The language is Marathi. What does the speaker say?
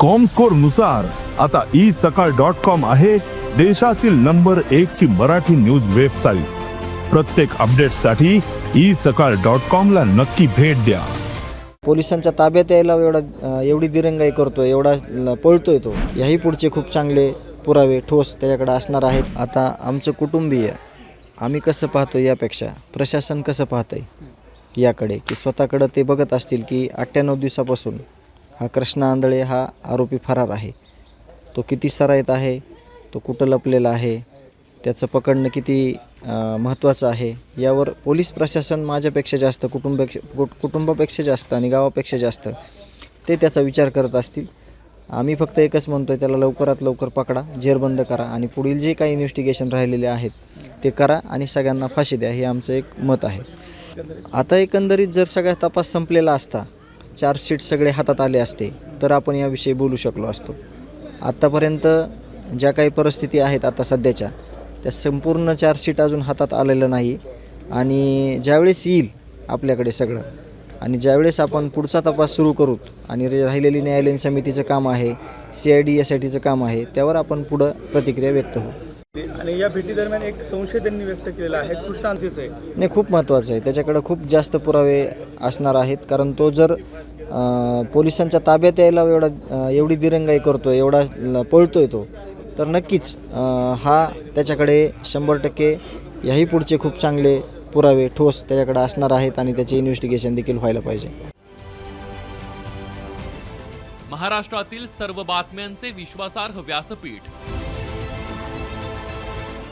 कॉमस्कोरनुसार आता ई सकाळ डॉट कॉम आहे देशातील नंबर एक ची मराठी न्यूज वेबसाईट प्रत्येक अपडेटसाठी ई सकाळ डॉट कॉम ला नक्की भेट द्या. पोलिसांच्या ताब्यात यायला एवढा एवढी दिरंगाई करतोय एवढा ल- पळतोय तो. याही पुढचे खूप चांगले पुरावे ठोस त्याच्याकडे असणार आहेत. आता आमचं कुटुंबीय आम्ही कसं पाहतो यापेक्षा प्रशासन कसं पाहतंय याकडे की स्वतःकडं ते बघत असतील की अठ्ठ्याण्णव दिवसापासून हा कृष्णा आंधळे हा आरोपी फरार आहे. तो किती सराईत आहे? तो कुठं लपलेला आहे? त्याचं पकडणं किती महत्त्वाचं आहे? यावर पोलीस प्रशासन माझ्यापेक्षा जास्त कुटुंबपेक्षा कुट कुटुंबापेक्षा जास्त आणि गावापेक्षा जास्त ते त्याचा विचार करत असतील. आम्ही फक्त एकच म्हणतो आहे त्याला लवकरात लवकर पकडा जेरबंद करा आणि पुढील जे काही इन्व्हेस्टिगेशन राहिलेले आहेत ते करा आणि सगळ्यांना फाशी द्या हे आमचं एक मत आहे. आता एकंदरीत जर सगळा तपास संपलेला असता चार्जशीट सगळे हातात आले असते तर आपण याविषयी बोलू शकलो असतो. आत्तापर्यंत ज्या काही परिस्थिती आहेत आता सध्याच्या त्या संपूर्ण चार्जशीट अजून हातात आलेलं नाही आणि ज्यावेळेस येईल आपल्याकडे सगळं आणि ज्यावेळेस आपण पुढचा तपास सुरू करू आणि राहिलेली न्यायालयीन समितीचं काम आहे C I D S I टीचं काम आहे त्यावर आपण पुढं प्रतिक्रिया व्यक्त होऊ. आणि या भेटी दरम्यान एक संशय त्यांनी व्यक्त केलेला आहे कृष्णांचीच आहे. नाही खूप महत्त्वाचं आहे. त्याच्याकडं खूप जास्त पुरावे असणार आहेत. कारण तो जर अं, पोलिसांच्या ताब्यात यायला एवढा एवढी दिरंगाई करतो आहे एवढा ल- पळतोय तो तर नक्कीच अं, हा त्याच्याकडे शंभर टक्के याही पुढचे खूप चांगले पुरावे ठोस त्याच्याकडे असणार आहेत आणि त्याचे इन्व्हेस्टिगेशन देखील व्हायला पाहिजे. महाराष्ट्रातील सर्व बातम्यांचे विश्वासार्ह व्यासपीठ.